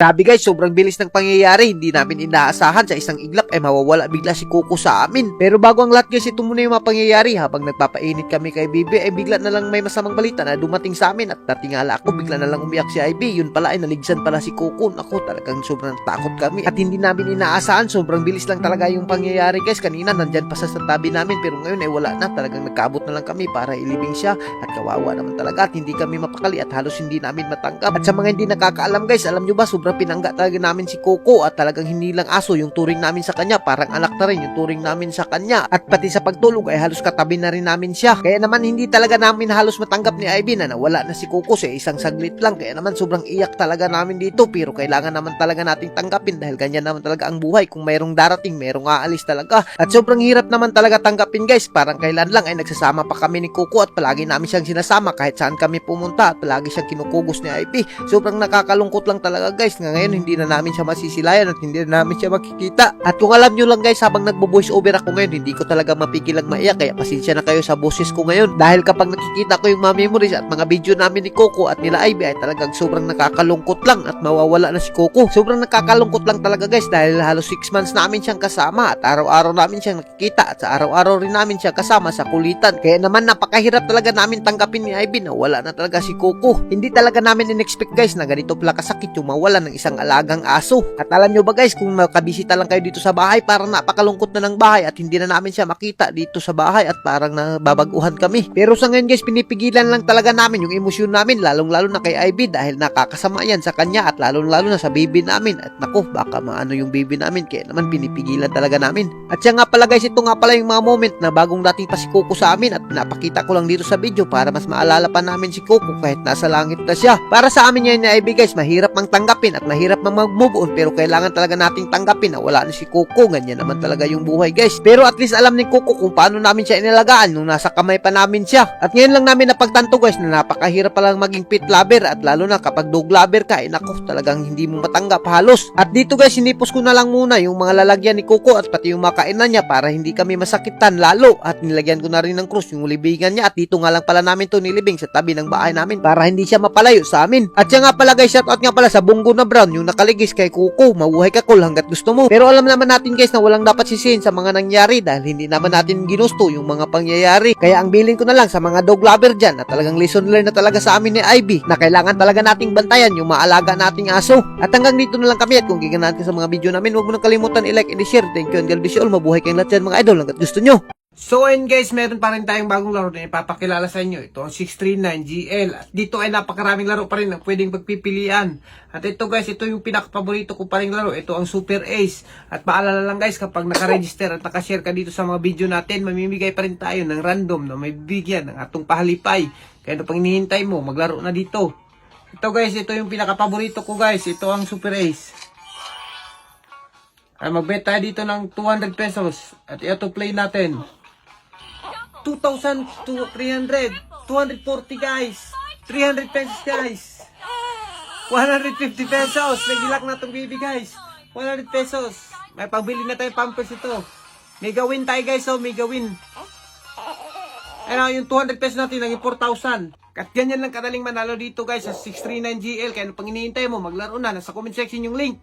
Grabe guys, sobrang bilis ng pangyayari. Hindi namin inaasahan sa isang iglap ay mawawala bigla si Coco sa amin. Pero bago ang lahat guys, ito muna yung mga pangyayari. Habang nagpapainit kami kay Bibi, ay bigla na lang may masamang balita na dumating sa amin at natingala ako, bigla na lang umiyak si Ivy. Yun pala ay naligsan pala si Coco. Ako talagang sobrang takot kami at hindi namin inaasahan. Sobrang bilis lang talaga yung pangyayari guys. Kanina nandyan pa sa tabi namin pero ngayon ay wala na. Talagang nagkaabot na lang kami para ilibing siya at kawawa naman talaga at hindi kami mapakali at halos hindi namin matanggap. At sa mga hindi nakakaalam guys, alam nyo ba sobrang pinangga talaga namin si Coco at talagang hindi lang aso yung turing namin sa kanya, parang anak na rin yung turing namin sa kanya. At pati sa pagtulog ay halos katabi na rin namin siya. Kaya naman hindi talaga namin halos matanggap ni Ivy na nawala na si Coco sa isang saglit lang. Kaya naman sobrang iyak talaga namin dito pero kailangan naman talaga nating tanggapin dahil ganyan naman talaga ang buhay. Kung mayroong darating, mayroong aalis talaga. At sobrang hirap naman talaga tanggapin guys. Parang kailan lang ay nagsasama pa kami ni Coco at palagi namin siyang sinasama kahit saan kami pumunta at palagi siyang kinukugos ni Ivy. Sobrang nakakalungkot lang talaga guys. Nga ngayon hindi na namin siya masisilayan at hindi na namin siya makikita. At kung alam nyo lang guys habang nagbo-voice over ako ngayon, hindi ko talaga mapigilang maiyak kaya pasensya na kayo sa boses ko ngayon. Dahil kapag nakikita ko yung mga memories at mga video namin ni Coco at nila Ivy ay talagang sobrang nakakalungkot lang at mawawala na si Coco. Sobrang nakakalungkot lang talaga guys dahil halos 6 months namin siyang kasama at araw-araw namin siyang nakikita at sa araw-araw rin namin siya kasama sa kulitan. Kaya naman napakahirap talaga namin tanggapin ni Ivy na wala na talaga si Coco. Hindi talaga namin in-expect guys na ganito pala kasakit yung mawala ng isang alagang aso. At alam nyo ba guys kung makabisita lang kayo dito sa bahay parang napakalungkot na ng bahay at hindi na namin siya makita dito sa bahay at parang nababaguhan kami. Pero sa ngayon guys pinipigilan lang talaga namin yung emosyon namin lalong lalo na kay Ivy dahil nakakasama yan sa kanya at lalong lalo na sa baby namin. At naku baka maano yung baby namin kaya naman pinipigilan talaga namin. At siya nga pala guys ito nga pala yung mga moment na bagong dating pa si Coco sa amin at pinapakita ko lang dito sa video para mas maalala pa namin si Coco kahit nasa langit na siya. Para sa amin ngayon na Ivy guys mahirap mang tanggapin at mahirap mang mag-move on pero kailangan talaga nating tanggapin na wala na si Coco. Ganyan naman talaga yung buhay guys. Pero at least alam ni Coco kung paano namin siya inalagaan nung nasa kamay pa namin siya. At ngayon lang namin napagtanto guys na napakahirap palang maging pit lover at lalo na kapag dog lover ka, eh nako talagang hindi mo matanggap halos. At dito guys, sinipos ko na lang muna yung mga lalagyan ni Coco at pati yung makainan niya para hindi kami masakitan lalo. At nilagyan ko na rin ng krus yung libingan niya at dito nga lang pala namin to nilibing sa tabi ng bahay namin para hindi siya mapalayo sa amin. At siya nga pala guys, shoutout nga pala sa bunggo na brown yung nakaligis kay Coco. Mabuhay ka cool hanggat gusto mo. Pero alam naman natin guys na walang dapat sisihin sa mga nangyari dahil hindi naman natin ginusto yung mga pangyayari. Kaya ang bilin ko na lang sa mga dog lover dyan na talagang lesson learned na talaga sa amin ni Ivy na kailangan talaga nating bantayan yung maalaga nating aso. At hanggang dito na lang kami at kung giganaan ka sa mga video namin, huwag mo nang kalimutan i-like and i-share. Thank you and God bless you all. Mabuhay kayong lahat dyan mga idol hanggat gusto nyo. So ayun guys, meron pa rin tayong bagong laro na ipapakilala sa inyo. Ito ang 639GL. At dito ay napakaraming laro pa rin na pwedeng pagpipilian. At ito guys, ito yung pinakapaborito ko pa rin laro. Ito ang Super Ace. At paalala lang guys, kapag nakaregister at nakashare ka dito sa mga video natin, mamimigay pa rin tayo ng random na may bibigyan ng atong pahalipay. Kaya ano pang hinihintay mo, maglaro na dito. Ito guys, ito yung pinakapaborito ko guys. Ito ang Super Ace. Ay, magbet tayo dito ng 200 pesos. At ito play natin. 2,000 to 300. 240 guys. 300 pesos guys. 150 pesos. Nagilak na itong baby guys. 100 pesos. May pabili na tayo pampers ito. May gawin tayo guys. So, may gawin. Ano, yung 200 pesos natin, naging 4,000. At ganyan lang kadaling manalo dito guys sa 639GL. Kaya ano pang hinihintay mo, maglaro na. Nasa comment section yung link.